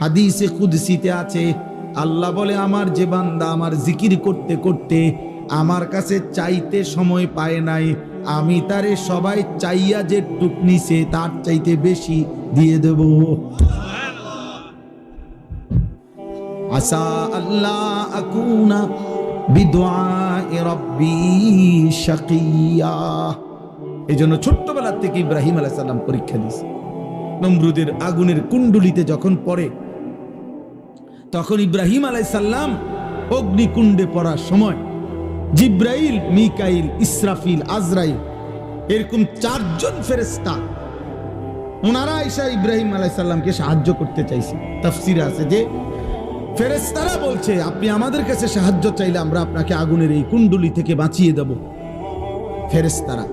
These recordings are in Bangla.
হাদিসে কুদসিতে আছে, আল্লাহ বলে, আমার যে বান্দা আমার জিকির করতে করতে আমার কাছে চাইতে সময় পায় নাই, আমি তারে সবাই চাইয়া যে টুক নিছে তার চাইতে বেশি দিয়ে দেব। আসা আল্লাহ আকুনা এই জন্য ছোট্টবেলা থেকে ইব্রাহিম আলাইহিস সালাম পরীক্ষা দিয়েছে। নমরুদের আগুনের কুণ্ডুলিতে যখন পড়ে তখন ইব্রাহিম আলাইসাল্লাম অগ্নিকুণ্ডে পড়ার সময় জিব্রাইল, মিকাইল, ইসরাফিল, আজরাইল এরকম চারজন ফেরেস্তা ওনারা এসা ইব্রাহিম আলাইসাল্লামকে সাহায্য করতে চাইছে। তাফসিরে আছে যে ফেরেস্তারা বলছে, আপনি আমাদের কাছে সাহায্য চাইলে আমরা আপনাকে আগুনের এই কুণ্ডুলি থেকে বাঁচিয়ে দেব। ফেরেস্তারা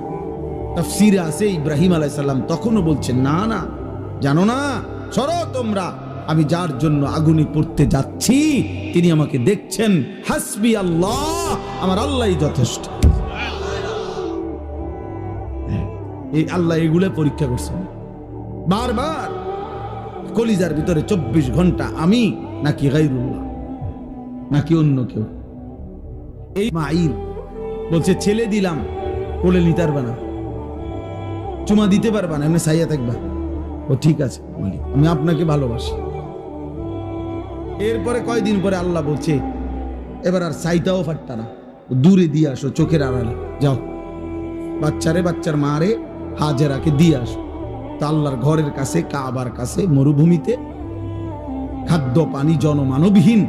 তফসিরে আছে, ইব্রাহিম আলাইসাল্লাম তখনও বলছেন না না, জানো না, সরো তোমরা। আমি যার জন্য আগুনে পড়তে যাচ্ছি, তিনি আমাকে দেখছেন। হাসবি আল্লাহ, আমার আল্লাহই যথেষ্ট। এই আল্লাহ এগুলো পরীক্ষা করছেন। বারবার কলিজার ভিতরে চব্বিশ ঘণ্টা আমি নাকি গাইরুল্লাহ নাকি অন্য কেউ। এই মাইল বলছে, ছেলে দিলাম, কোলে নিতে পারবে না, চুমা দিতে পারবা না, এমনি সাইয়া থাকবা। ও, ঠিক আছে বলি আমি আপনাকে ভালোবাসি। এরপরে কয়দিন পরে আল্লাহ বলছে, এবার আর সাইটাও ফাটতা না। দূরে দিয়ে আসো, চোখের আড়ালে। যাও। বাচ্চারে বাচ্চার মারে, হাজেরাকে দিয়ে আসো। তা আল্লাহর ঘরের কাছে, কাবার কাছে, মরুভূমিতে খাদ্য, পানি, জনমানবহীন,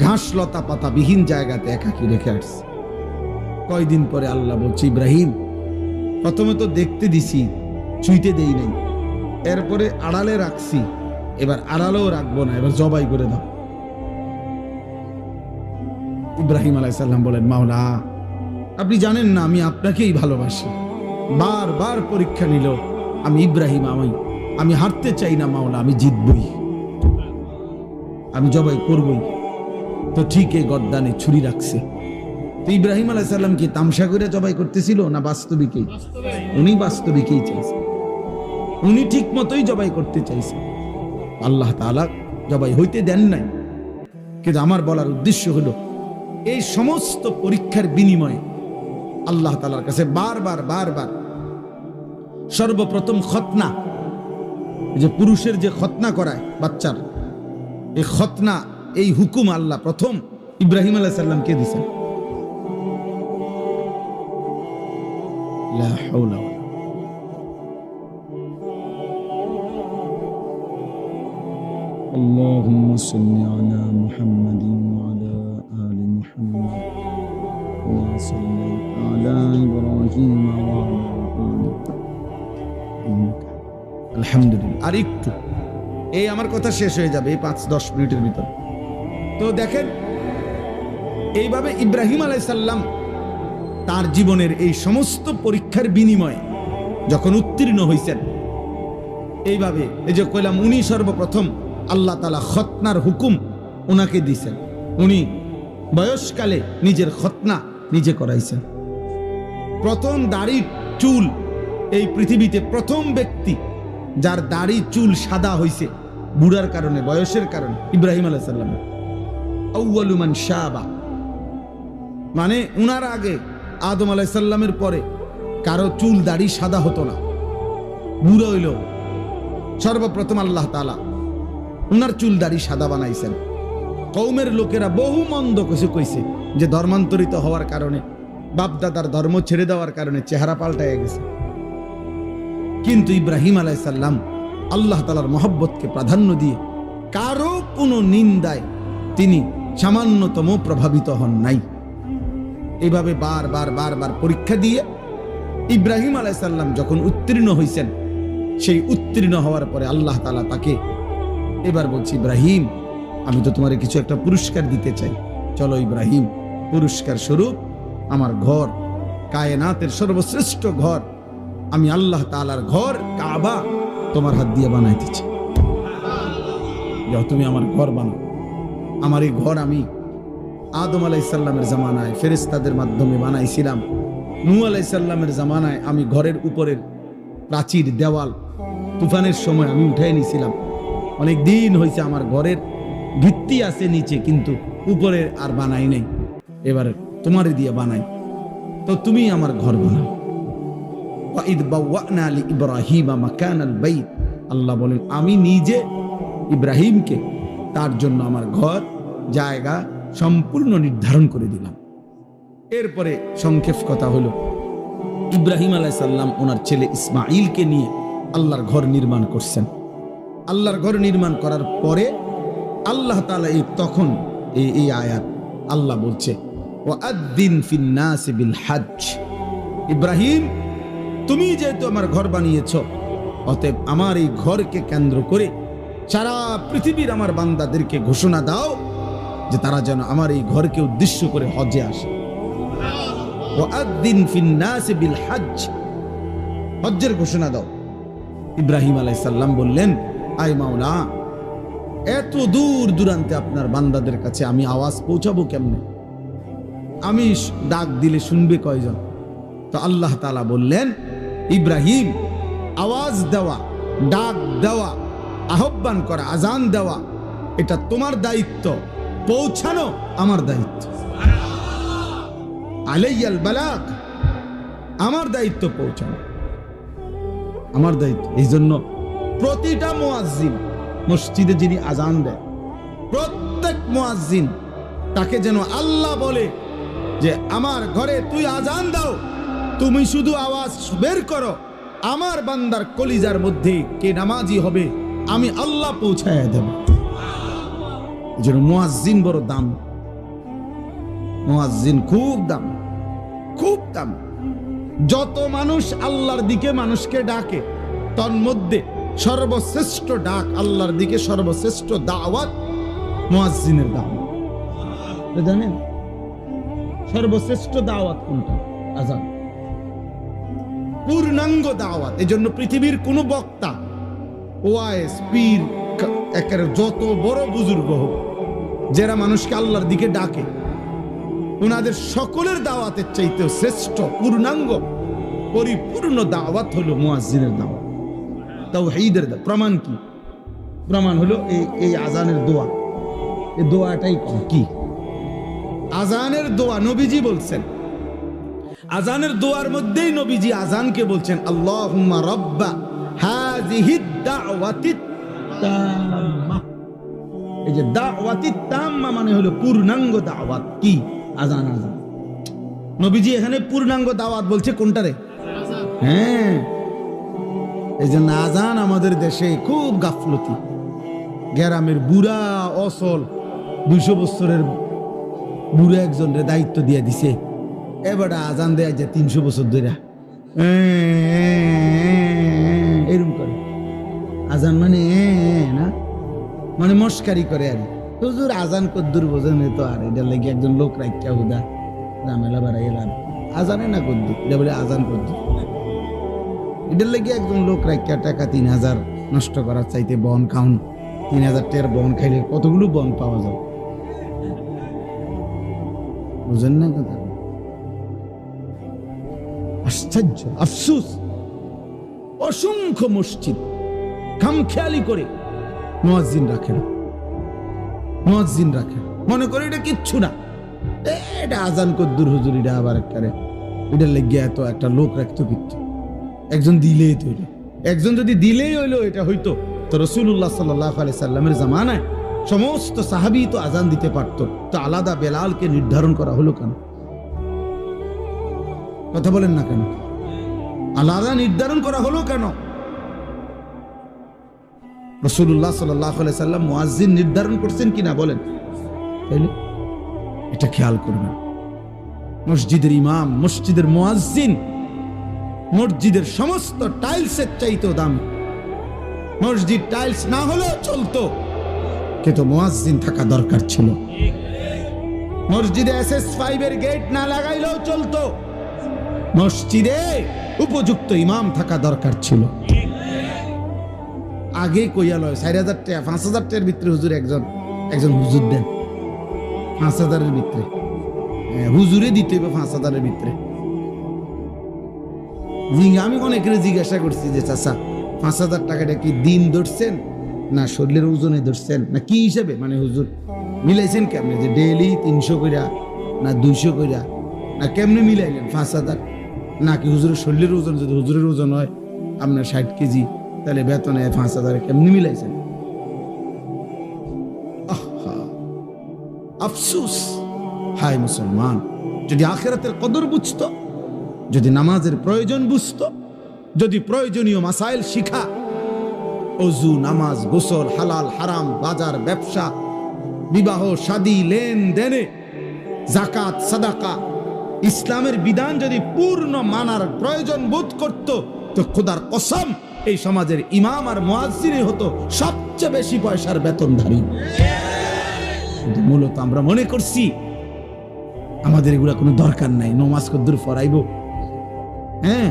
ঘাস, লতা, পাতা বিহীন জায়গাতে একাকি রেখে আসছে। কয়দিন পরে আল্লাহ বলছে, ইব্রাহিম, প্রথমে তো দেখতে দিছি, ছুঁইতে দেই নাই। এরপরে আড়ালে রাখছি এবার আড়ালেও রাখব না, এবার জবাই করে দাও। ইব্রাহিম আলাইসাল্লাম বলেন, মাওলা, আপনি জানেন না, আমি আপনাকেই ভালোবাসি। বারবার পরীক্ষা নিল, আমি ইব্রাহিম, আমি আমি হারতে চাই না, মাওলা, আমি জিতবই। আমি জবাই করবই। তো ঠিক এই গদ্দানে ছুরি রাখছে। তো ইব্রাহিম আলাইসাল্লাম কি তামসা করে জবাই করতেছিল না বাস্তবিকেই? উনি বাস্তবিকেই চাইছে। উনি ঠিক মতোই জবাই করতে চাইছে। আল্লাহ তাআলা জবাই হইতে দেন নাই। কিন্তু আমার বলার উদ্দেশ্য হলো, এই সমস্ত পরীক্ষার বিনিময়ে আল্লাহ তালার কাছে বারবার বারবার সর্বপ্রথম খতনা যে পুরুষের যে খতনা করায় বাচ্চার, এই খতনা এই হুকুম আল্লাহ প্রথম ইব্রাহিম আলাহ সাল্লামকে দিছেন? اللهم صل على محمد وعلى آل محمد كما صليت على إبراهيم وعلى آل إنك আলহামদুলিল্লাহ আর একটু এই আমার কথা শেষ হয়ে যাবে এই পাঁচ দশ মিনিটের ভিতর তো দেখেন এইভাবে ইব্রাহিম আলাইসাল্লাম তার জীবনের এই সমস্ত পরীক্ষার বিনিময়ে যখন উত্তীর্ণ হয়েছেন এইভাবে এই যে কইলাম উনি সর্বপ্রথম আল্লাহ তালা খতনার হুকুম ওনাকে দিছেন। উনি বয়সকালে নিজের খতনা নিজে করাইছেন। প্রথম দাড়ি চুল, এই পৃথিবীতে প্রথম ব্যক্তি যার দাড়ি চুল সাদা হইছে, বুড়ার কারণে, বয়সের কারণে, ইব্রাহিম আলাইসাল্লাম আউ্বালুমান শাহবা মানে উনার আগে আদম আলাইসাল্লামের পরে কারও চুল, দাড়ি সাদা হতো না। বুড়ো হইল সর্বপ্রথম আল্লাহ তালা উনার চুল দাড়ি সাদা বানাইছেন। কৌমের লোকেরা বহু মন্দ কিছু কইছে যে ধর্মান্তরিত হওয়ার কারণে, বাপদাদার ধর্ম ছেড়ে দেওয়ার কারণে চেহারা পাল্টায় গেছে। কিন্তু ইব্রাহিম আলাইসাল্লাম আল্লাহ তালার মহব্বতকে প্রাধান্য দিয়ে কারও কোনো নিন্দায় তিনি সামান্যতম প্রভাবিত হন নাই। এইভাবে বারবার বারবার পরীক্ষা দিয়ে ইব্রাহিম আলাইসাল্লাম যখন উত্তীর্ণ হয়েছেন সেই উত্তীর্ণ হওয়ার পরে আল্লাহ তালা তাকে এবার বলছি, ইব্রাহিম, আমি তো তোমার কিছু একটা পুরস্কার দিতে চাই। চলো ইব্রাহিম, পুরস্কার স্বরূপ আমার ঘর, কায়নাতের সর্বশ্রেষ্ঠ ঘর। আমি আল্লাহ তালার ঘর, কাবা তোমার হাত দিয়ে বানাইতেছি যাও তুমি আমার ঘর বানাও। আমার এই ঘর আমি আদম আলাইসাল্লামের জামানায় ফেরেস্তাদের মাধ্যমে বানাইছিলাম। নু আলাইসাল্লামের জামানায় আমি ঘরের উপরের প্রাচীর দেওয়াল তুফানের সময় আমি উঠাই নিছিলাম। অনেক দিন হয়েছে আমার ঘরের ভিত্তি আছে নিচে, কিন্তু উপরে আর বানাই নাই। এবার তোমার দিয়ে বানাই। তো তুমি আমার ঘর বানাও। ইব্রাহিমা আল্লাহ বলেন, আমি নিজে ইব্রাহিমকে তার জন্য আমার ঘর, জায়গা সম্পূর্ণ নির্ধারণ করে দিলাম। এরপরে সংক্ষেপ কথা হলো, ইব্রাহিম আলাইসাল্লাম ওনার ছেলে ইসমাইলকে নিয়ে আল্লাহর ঘর নির্মাণ করছেন। আল্লাহর ঘর নির্মাণ করার পরে আল্লাহ তালা এই তখন এই এই আয়াত আল্লাহ বলছে হজ ইব্রাহিম, তুমি যেহেতু আমার ঘর বানিয়েছ, অতএব আমার এই ঘরকে কেন্দ্র করে সারা পৃথিবীর আমার বান্দাদেরকে ঘোষণা দাও যে তারা যেন আমার এই ঘরকে উদ্দেশ্য করে হজে আসে। বিল হজ হজ্জের ঘোষণা দাও। ইব্রাহিম আলাইসাল্লাম বললেন আই মাওলা, এত দূর দূরান্তে আপনার বান্দাদের কাছে আমি আওয়াজ পৌঁছাবো কেমনে? আমি ডাক দিলে শুনবে কয়জন? তো আল্লাহ তালা বললেন, ইব্রাহিম, আওয়াজ দেওয়া, ডাক দেওয়া, আহ্বান করা, আজান দেওয়া, এটা তোমার দায়িত্ব, পৌঁছানো আমার দায়িত্ব। আলাইয়াল বালাক, আমার দায়িত্ব পৌঁছানো। আমার দায়িত্ব এই জন্য প্রতিটা মুয়াজ্জিন, মসজিদে যিনি আজান দেয় প্রত্যেক মুয়াজ্জিন তাকে যেন আল্লাহ বলে যে, আমার ঘরে তুই আজান দাও, তুমি শুধু আওয়াজ বের করো, আমার বান্দার কলিজার মধ্যে কে নামাজি হবে, আমি আল্লাহ পৌঁছায় দেব। এই জন্য মুয়াজ্জিন বড় দাম। মুয়াজ্জিন খুব দাম খুব দাম। যত মানুষ আল্লাহর দিকে মানুষকে ডাকে, তন্মধ্যে সর্বশ্রেষ্ঠ ডাক, আল্লাহর দিকে সর্বশ্রেষ্ঠ দাওয়াত, মুয়াজ্জিনের দাওয়াত। জানেন? সর্বশ্রেষ্ঠ দাওয়াত কোনটা? আজান। পূর্ণাঙ্গ দাওয়াত। এজন্য পৃথিবীর কোন বক্তা, ওয়াইস, পীর একেবারে যত বড় বুজুর্গ হোক, যারা মানুষকে আল্লাহর দিকে ডাকে, ওনাদের সকলের দাওয়াতের চাইতেও শ্রেষ্ঠ, পূর্ণাঙ্গ, পরিপূর্ণ দাওয়াত হলো মুয়াজ্জিনের দাওয়াত। তাও ঈদের প্রমাণ কি? প্রমাণ হলো এই এই আজানের দোয়া। এই দোয়াটাই কি? আজানের দোয়া নবীজি বলছেন। আজানের দোয়ার মধ্যেই নবীজি আজানকে বলছেন, আল্লাহুম্মা রাব্বা এই যে দাওয়াতি তাম্মা মানে হলো পূর্ণাঙ্গ দাওয়াত। কি? আজান আজান। নবীজি এখানে পূর্ণাঙ্গ দাওয়াত বলছে কোনটারে হ্যাঁ। এই যে আজান আমাদের দেশে খুব গাফলতি। গ্রামের বুড়া অসল দুইশো বছরের বুড়ো একজনের দায়িত্ব দিয়ে দিছে। এবার আজান দেয়া যায় তিনশো বছর ধরে এরকম করে। আজান মানে না? মানে মস্কারি করে আর হুজুর আজান কদ্দুর বোঝেন তো আর এটা লেগে একজন লোক রাখিয়া হুদা। ঝামেলা বাড়াই এলাম আজানে না কদ্দুর? এটা বলে আজান কদ্দুর। এটার লেগে একজন লোক রাখিয়া টাকা তিন হাজার নষ্ট করার চাইতে বন খাউন তিন হাজার টাকার বন খাইলে কতগুলো বন পাওয়া যাবে? বুঝেন না কথা? আশ্চর্য, আফসুস। অসংখ্য মসজিদ খামখেয়ালি করে মুয়াজ্জিন রাখে না মুয়াজ্জিন রাখে। মনে করে এটা কিচ্ছু না। এটা আজান কদ্দুর হুজুর, এটা আবার একবারে। এটা লেগে এত একটা লোক রাখতো কিচ্ছু। একজন দিলেই তো হইল একজন যদি দিলেই হইল, এটা হইতো। তো রসুল্লাহ সাল্লাহ আলি সাল্লামের জামানায় সমস্ত সাহাবি তো আজান দিতে পারতো। তো আলাদা বেলালকে নির্ধারণ করা হলো কেন? কথা বলেন না কেন? আলাদা নির্ধারণ করা হলো কেন? রসুল্লাহ সাল্লাহ সাল্লাম মুয়াজ্জিন নির্ধারণ করছেন কিনা বলেন। এটা খেয়াল করবেন। মসজিদের ইমাম, মসজিদের মুয়াজ্জিন মসজিদের সমস্ত টাইলসের চাইতেও দাম। মসজিদ টাইলস না হলেও চলতো। কিন্তু মুয়াজ্জিন থাকা দরকার ছিল। মসজিদে এস এস ফাইভের গেট না লাগাইলেও চলতো। মসজিদে উপযুক্ত ইমাম থাকা দরকার ছিল। আগে কইয়া লয়, চার হাজার টাকা, পাঁচ হাজার টাকার ভিতরে হুজুর একজন একজন হুজুর দেন। পাঁচ হাজারের ভিতরে। হুজুরে দিতে হবে পাঁচ হাজারের ভিতরে। আমি অনেকের জিজ্ঞাসা করছি যে, চাচা, পাঁচ হাজার টাকাটা কি দিন ধরছেন? না, শরীরের ওজনে ধরছেন? না, কি হিসেবে? মানে হুজুর, মিলাইছেন কেমনে? যে ডেইলি তিনশো কইরা, না দুইশো কইরা, না কেমনে মিলাইলেন পাঁচ হাজার? নাকি হুজুরের শরীরের ওজন, যদি হুজুরের ওজন হয়, আপনার ষাট কেজি, তাহলে বেতনে পাঁচ হাজার কেমনি মিলাইছেন? আফসুস। হায় মুসলমান, যদি আখেরাতের কদর বুঝতো যদি নামাজের প্রয়োজন বুঝতো, যদি প্রয়োজনীয় মাসাইল শিখা, অজু, নামাজ, গোসল, হালাল, হারাম, বাজার, ব্যবসা, বিবাহ, শাদী, লেনদেনে জাকাত সাদাকা, ইসলামের বিধান যদি পূর্ণ মানার প্রয়োজন বোধ করত, তো খোদার কসম, এই সমাজের ইমাম আর মুয়াজ্জিনই হতো সবচেয়ে বেশি পয়সার বেতনধারী। মূলত আমরা মনে করছি, আমাদের এগুলা কোনো দরকার নাই, নমাজ কদ্দুর ফরাইব হ্যাঁ?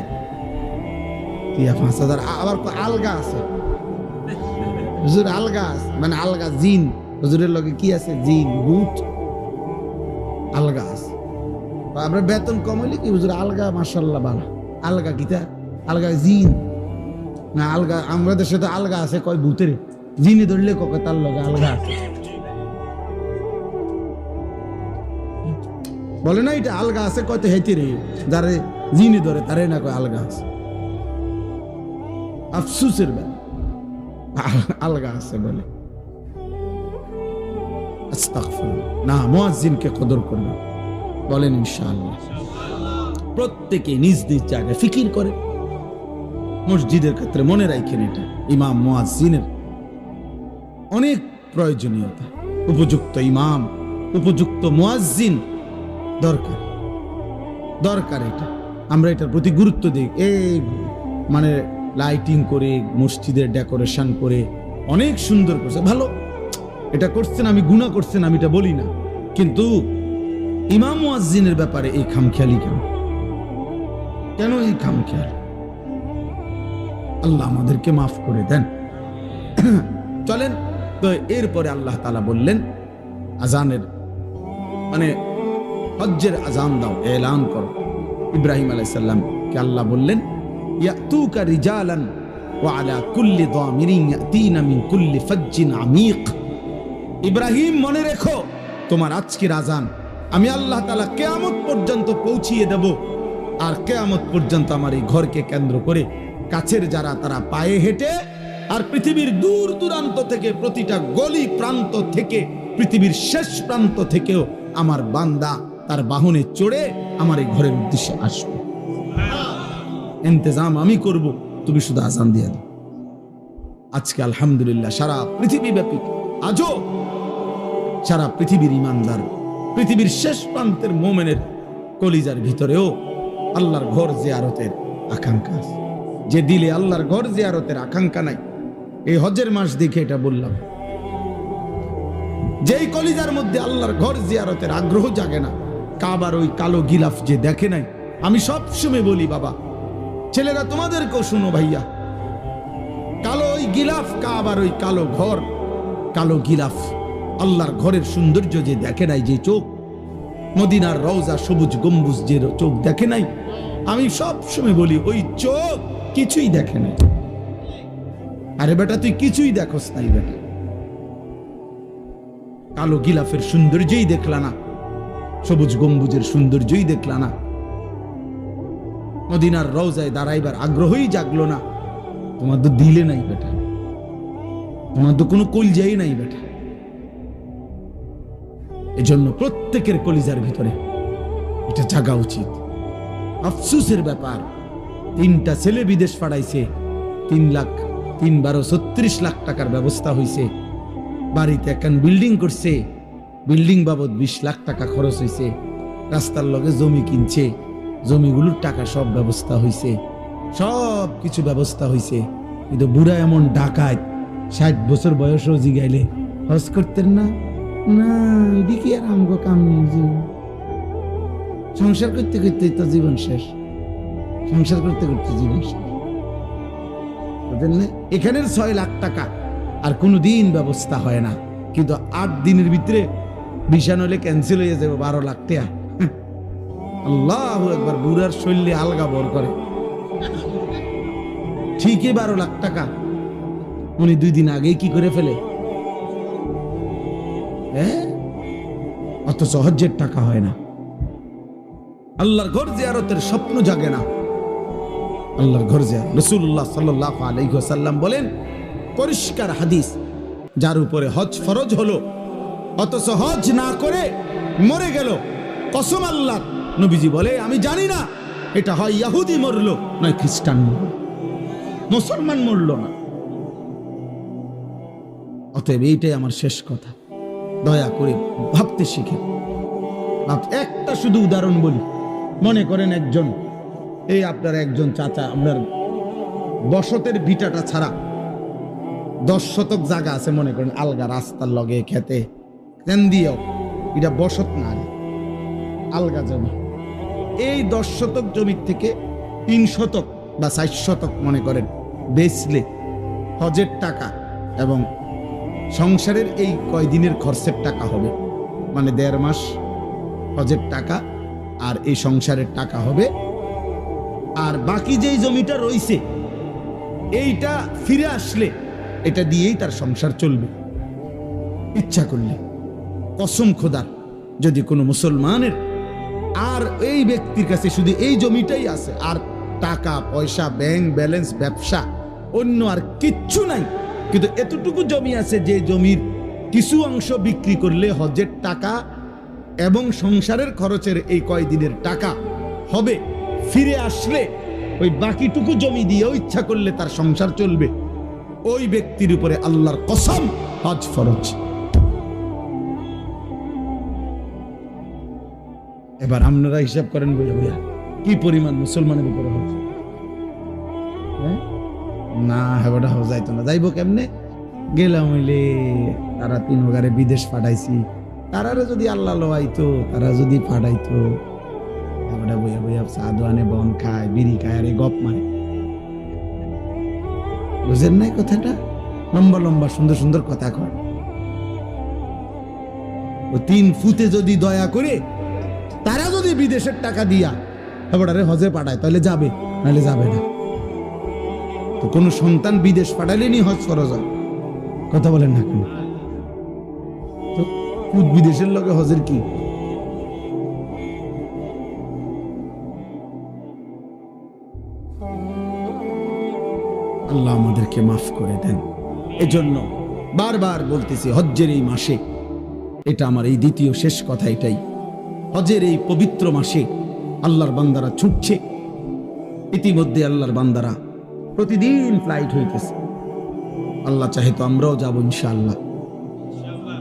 টিয়া পাঁচ হাজার আবার আলগা আছে। হুজুর আলগা মানে আলগা জিন। হুজুরের লগে কি আছে? জিন ভূত আলগা আছে। আমরা বেতন কম হইলে কি হুজুর আলগা মার্শাল্লাহ ভালো আলগা কিতা? আলগা জিন। না, আলগা, আমাদের সাথে আলগা আছে, কয় ভূতের জিনে ধরলে কবে তার লগে আলগা আছে। বলে না, এটা আলগা আছে, কয়তো হেঁটে রে, যারে জিনে ধরে, তারে না কয় আলগা আছে। আফসুসের ব্যাপার। আলগা আছে বলে। না কদর বলেন, ইনশাআল্লাহ। প্রত্যেকে নিজ নিজ জায়গায় ফিকির করে। মসজিদের ক্ষেত্রে মনে রাখেন এটা, ইমাম মুয়াজ্জিনের অনেক প্রয়োজনীয়তা। উপযুক্ত ইমাম, উপযুক্ত মুয়াজ্জিন দরকার। দরকার এটা। আমরা এটার প্রতি গুরুত্ব দিই। এই মানে লাইটিং করে, মসজিদের ডেকোরেশন করে, অনেক সুন্দর করছে। ভালো, এটা করছেন আমি গুণা করছেন আমি, এটা বলি না। কিন্তু ইমাম মুয়াজ্জিনের ব্যাপারে এই খামখেয়ালি কেন? কেন এই খামখেয়াল? আল্লাহ আমাদেরকে মাফ করে দেন। চলেন, তো এরপরে আল্লাহ তালা বললেন, আজানের মানে হজ্জের আজান দাও, এলান করো। ইব্রাহিম আলাইসাল্লামকে আল্লাহ বললেন রিজালান কুল্লি কুল্লি ইব্রাহিম, মনে রেখো, তোমার আজকের আজান আমি আল্লাহ কেয়ামত পর্যন্ত পৌঁছিয়ে আর কেয়ামত পর্যন্ত আমার এই ঘরকে কেন্দ্র করে কাছের যারা তারা পায়ে হেঁটে আর পৃথিবীর দূর দূরান্ত থেকে প্রতিটা গলি প্রান্ত থেকে পৃথিবীর শেষ প্রান্ত থেকেও আমার বান্দা তার বাহনে চড়ে আমার এই ঘরের উদ্দেশ্যে আসবে। ইন্তজাম আমি করব, তুমি শুধু আজান দিয়ে দাও। আজকে আলহামদুলিল্লাহ সারা পৃথিবী ব্যাপী আজও সারা পৃথিবীর ইমানদার, পৃথিবীর শেষ প্রান্তের মোমেনের কলিজার ভিতরেও আল্লাহর ঘর জিয়ারতের আকাঙ্ক্ষা। যে দিলে আল্লাহর ঘর জিয়ারতের আকাঙ্ক্ষা নাই, এই হজের মাস দেখে এটা বললাম। যেই কলিজার মধ্যে আল্লাহর ঘর জিয়ারতের আগ্রহ জাগে না কাবার ওই কালো গিলাফ যে দেখে নাই? আমি সব সময় বলি, বাবা। ছেলেরা তোমাদেরকেও শুনো, ভাইয়া। কালো ওই গিলাফ, কাবার ওই কালো ঘর। কালো গিলাফ আল্লাহর ঘরের সৌন্দর্য যে দেখে নাই যে চোখ, মদিনার রওজা সবুজ গম্বুজ যে চোখ দেখে নাই, আমি সব সময় বলি, ওই চোখ কিছুই দেখে নাই। আরে বেটা, তুই কিছুই দেখোস নাই বেটা। কালো গিলাফের সৌন্দর্যই দেখলা না। সবুজ গম্বুজের সৌন্দর্যই দেখলা না। মদিনার রওজায় দাঁড়াইবার আগ্রহই জাগলো না। তোমার তো দিলে নাই বেটা। তোমার তো কোনো কলজাই নাই বেটা। এজন্য প্রত্যেকের কলিজার ভিতরে এটা জাগা উচিত। আফসুসের ব্যাপার, তিনটা ছেলে বিদেশ পাঠাইছে, তিন লাখ তিন বারো ছত্রিশ লাখ টাকার ব্যবস্থা হয়েছে বাড়িতে একখান বিল্ডিং করছে বিল্ডিং বাবদ বিশ লাখ টাকা খরচ হয়েছে রাস্তার লগে জমি কিনছে। জমিগুলোর টাকা সব ব্যবস্থা হয়েছে সব কিছু ব্যবস্থা হয়েছে কিন্তু বুড়া এমন ডাকাত, ষাট বছর বয়সও জিগাইলে হজ করতেন না? না আর আমগো কাম সংসার করতে করতে তো জীবন শেষ। সংসার করতে করতে জীবন শেষ। এখানের ছয় লাখ টাকা আর কোনো দিন ব্যবস্থা হয় না। কিন্তু আট দিনের ভিতরে বিশান হলে ক্যান্সেল হয়ে যাবে বারো লাখ টাকা। আল্লাহ একবার বুড়ার শৈলী আলগা বর করে। ঠিকই বারো লাখ টাকা। উনি দুই দিন আগেই কি করে ফেলে? হ্যাঁ অত সহজের টাকা হয় না। আল্লাহর ঘর জিয়ারতের স্বপ্ন জাগে না। আল্লাহর ঘর জিয়ার রসুল্লাহ সাল্লাহ আলাইসাল্লাম বলেন, পরিষ্কার হাদিস, যার উপরে হজ ফরজ হলো অথচ হজ না করে মরে গেল। কসম আল্লাহ। নবীজি বলে, আমি জানি না, এটা হয় ইয়াহুদি মরলো, নয় খ্রিস্টান মুসলমান মরল না। অতএব এইটাই আমার শেষ কথা। দয়া করে ভাবতে শিখে। একটা শুধু উদাহরণ বলি। মনে করেন একজন, এই আপনার একজন চাচা, আপনার বসতের ভিটাটা ছাড়া দশ শতক জায়গা আছে, মনে করেন, আলগা রাস্তার লগে, খেতে। কেন দিয়েও, এটা বসত না আলগা জমি। এই দশ শতক জমির থেকে তিন শতক বা ষাট শতক, মনে করেন, বেচলে হজের টাকা এবং সংসারের এই কয়দিনের খরচের টাকা হবে মানে দেড় মাস হজের টাকা আর এই সংসারের টাকা হবে। আর বাকি যেই জমিটা রইছে, এইটা ফিরে আসলে এটা দিয়েই তার সংসার চলবে। ইচ্ছা করলে। কসম খোদার যদি কোনো মুসলমানের আর এই ব্যক্তির কাছে শুধু এই জমিটাই আছে, আর টাকা, পয়সা ব্যাংক ব্যালেন্স ব্যবসা, অন্য আর কিচ্ছু নাই, কিন্তু এতটুকু জমি আছে যে জমির কিছু অংশ বিক্রি করলে হজের টাকা এবং সংসারের খরচের এই কয়দিনের টাকা হবে, ফিরে আসলে ওই বাকিটুকু জমি দিয়েও ইচ্ছা করলে তার সংসার চলবে। ওই ব্যক্তির উপরে আল্লাহর কসম হজ ফরজ। এবার আপনারা হিসাব করেন বলে বইয়া, কি পরিমাণ মুসলমানের উপরে হজ হ্যাঁ? না, হেবাটা হজ যাইতো না। যাইবো কেমনে? গেলাম হইলে তারা তিন ওগারে বিদেশ পাঠাইছি। তারারে যদি আল্লাহ লোয়াইতো তারা যদি পাঠাইতো, হেবাটা বইয়া বইয়া সাধু আনে বন খায়, বিড়ি খায়, আরে গপ মারে। বুঝেন নাই কথাটা? লম্বা লম্বা, সুন্দর সুন্দর কথা কয়। ও তিন ফুতে যদি দয়া করে বিদেশের টাকা দিয়া। এবারে হজে পাঠায়, তাহলে যাবে, নাহলে যাবে না। তো কোন সন্তান বিদেশ পাঠালেনি হজ ফরজ হয়? কথা বলেন না কেন? তো বিদেশের লগে হজের কি? আল্লাহ আমাদেরকে মাফ করে দেন। এজন্য বারবার বলতেছি, হজ্জের এই মাসে, এটা আমার এই দ্বিতীয় শেষ কথা এটাই। হজের এই পবিত্র মাসে আল্লাহর বান্দারা ছুটছে। ইতিমধ্যে আল্লাহর বান্দারা প্রতিদিন ফ্লাইট হইতেছে। আল্লাহ চাহে তো আমরাও যাব ইনশাআল্লাহ।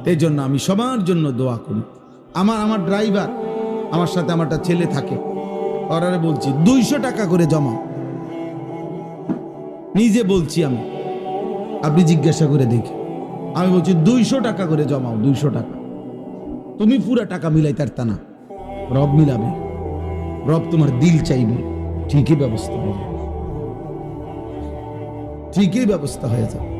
এই জন্য আমি সবার জন্য দোয়া করি। আমার আমার ড্রাইভার আমার সাথে আমার একটা ছেলে থাকে। ওরারে বলছি, দুইশো টাকা করে জমা নিজে বলছি আমি। আপনি জিজ্ঞাসা করে দেখি। আমি বলছি, দুইশো টাকা করে জমাও, দুইশো টাকা। তুমি পুরা টাকা মিলাই তার না। রব মিলাবে। রব তোমার দিল চাইবে। ঠিকই ব্যবস্থা যাবে। ঠিকই ব্যবস্থা হয়ে যাবে।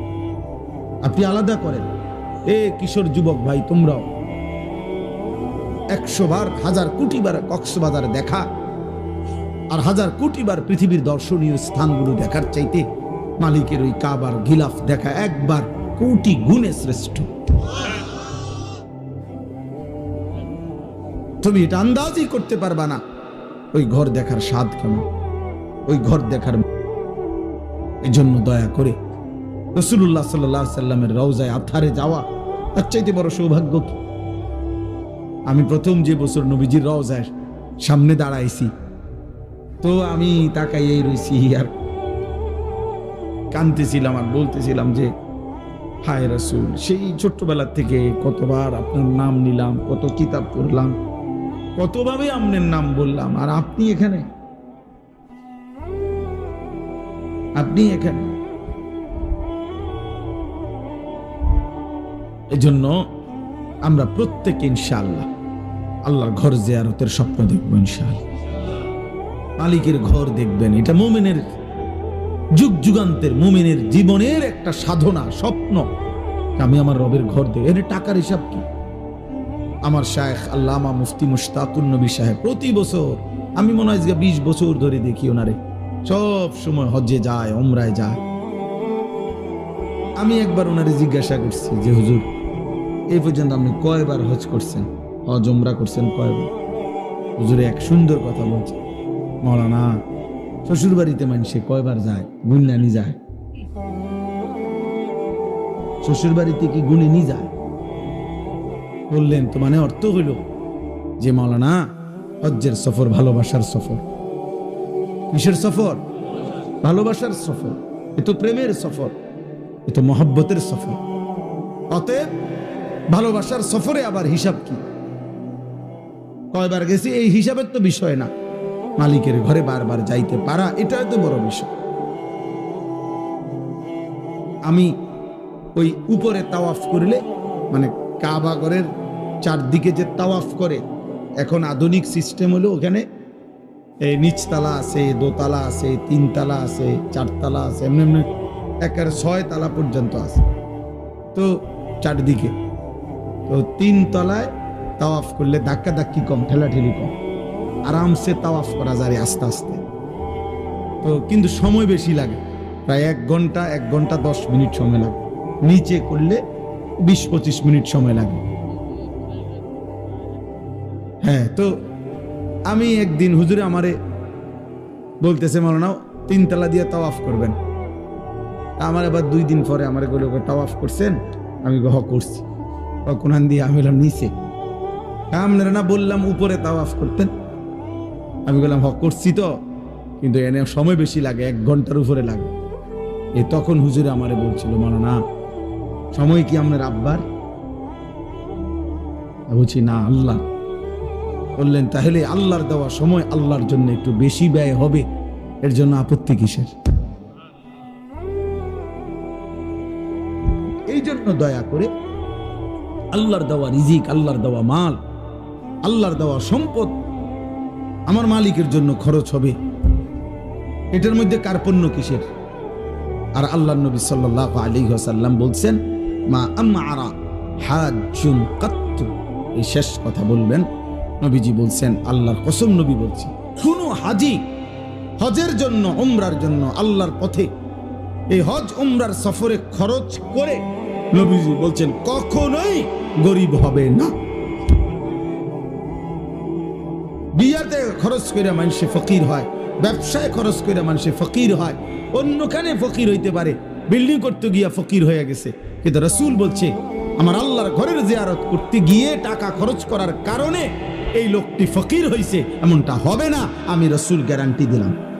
আপনি আলাদা করেন। এ কিশোর যুবক ভাই, তোমরাও। একশো বার, হাজার কোটি বার কক্সবাজার দেখা আর হাজার কোটি বার পৃথিবীর দর্শনীয় স্থানগুলো দেখার চাইতে মালিকের ওই কাবার গিলাফ দেখা একবার কোটি গুণে শ্রেষ্ঠ। তুমি এটা আন্দাজই করতে পারবা না। ওই ঘর দেখার স্বাদ কেমন? ওই ঘর দেখার এই জন্য দয়া করে রসুল্লাহ সাল্লাহ সাল্লামের রওজায় আথারে যাওয়া তার চাইতে বড় সৌভাগ্য কি? আমি প্রথম যে বছর নবীজির রওজায় সামনে দাঁড়াইছি, তো আমি তাকাইয়েই রয়েছি আর কানতেছিলাম আর বলতেছিলাম যে, হায় রসুল, সেই ছোট্টবেলার থেকে কতবার আপনার নাম নিলাম, কত কিতাব পড়লাম কতভাবে আপনার নাম বললাম? আর আপনি এখানে? আপনি এখানে? এজন্য আমরা প্রত্যেকে ইনশাআল্লাহ আল্লাহর ঘর জিয়ারতের স্বপ্ন দেখব ইনশাআল্লাহ। মালিকের ঘর দেখবেন। এটা মোমেনের যুগ যুগান্তের মোমেনের জীবনের একটা সাধনা, স্বপ্ন। আমি আমার রবের ঘর দেব এর টাকার হিসাব কি? আমার শায়েখ আল্লামা মুফতি মুশতাকুর নবী সাহেব, প্রতি বছর, আমি মনে হয় বিশ বছর ধরে দেখি ওনারে। সব সময় হজ্জে যায় ওমরায় যায়। আমি একবার ওনারে জিজ্ঞাসা করছি যে, হুজুর, এই পর্যন্ত আপনি কয়বার হজ করছেন? হজ উমরা করছেন কয়বার? হুজুরে, এক সুন্দর কথা বলছে। মৌলানা শ্বশুর বাড়িতে মানুষে কয়বার যায়? গুণানি যায়। শ্বশুর বাড়িতে কি গুণে নি যায়? বললেন তো মানে অর্থ হইল যে মাওলানা হজ্জের সফর ভালোবাসার সফর। কিসের সফর? ভালোবাসার সফর। এ তো প্রেমের সফর, এ তো মহব্বতের সফর। অতএব ভালোবাসার সফরে আবার হিসাব কি? কয়বার গেছি, এই হিসাবের তো বিষয় না। মালিকের ঘরে বারবার যাইতে পারা, এটা তো বড় বিষয়। আমি ওই উপরে তাওয়াফ করিলে মানে কাবা ঘরের চারদিকে যে তাওয়াফ করে, এখন আধুনিক সিস্টেম হলো ওখানে এই নিচতলা আছে, দোতলা আছে, তিনতলা আছে, চারতলা আছে, এমনি এমনি একেবারে ছয় তালা পর্যন্ত আছে। তো চারদিকে, তো তিন তলায় তাওয়াফ করলে ধাক্কা ধাক্কি কম, ঠেলাঠেলি কম, আরামসে তাওয়াফ করা যায় আস্তে আস্তে। তো কিন্তু সময় বেশি লাগে, প্রায় এক ঘণ্টা এক ঘণ্টা দশ মিনিট সময় লাগে, নিচে করলে বিশ পঁচিশ মিনিট সময় লাগে। হ্যাঁ তো আমি একদিন হুজুরে আমারে বলতেছে মালানা তিনতলা দিয়ে তাওয়াফ করবেন। আমার আবার দুই দিন পরে আমার বলে তাওয়াফ করছেন? আমি হ করছি। কোনখান দিয়ে আমি বললাম নিচে। আপনারা না বললাম, উপরে তাওয়াফ করতেন। আমি বললাম হক করছি তো, কিন্তু এনে সময় বেশি লাগে, এক ঘণ্টার উপরে লাগে। এ তখন হুজুরে আমারে বলছিল মালানা সময় কি আপনার আব্বার? বলছি, না আল্লাহ বললেন, তাহলে আল্লাহর দেওয়া সময় আল্লাহর জন্য একটু বেশি ব্যয় হবে। এর জন্য আপত্তি কিসের? এই জন্য দয়া করে আল্লাহর দেওয়া রিজিক, আল্লাহর দেওয়া মাল, আল্লাহর দেওয়া সম্পদ আমার মালিকের জন্য খরচ হবে। এটার মধ্যে কার্পণ্য কিসের? আর আল্লাহ নবী সাল্লাহ আলী সাল্লাম বলছেন, মা আম্মারা হাজুন কাত্তু। এই শেষ কথা বলবেন নবীজি বলছেন, আল্লাহর কসম নবী বলছেন কোন হাজি, হজের জন্য, উমরার জন্য, আল্লাহর পথে। এই হজ, উমরার সফরে খরচ করে নবীজি বলছেন, কখনোই গরিব হবে না। বিয়াতে খরচ করে মানুষে ফকির হয়, ব্যবসায় খরচ করে মানুষে ফকির হয়, অন্যখানে ফকির হইতে পারে, বিল্ডিং করতে গিয়া ফকির হয়ে গেছে। কিন্তু রসুল বলছে, আমার আল্লাহর ঘরের জিয়ারত করতে গিয়ে টাকা খরচ করার কারণে এই লোকটি ফকির হয়েছে এমনটা হবে না আমি রসুল গ্যারান্টি দিলাম।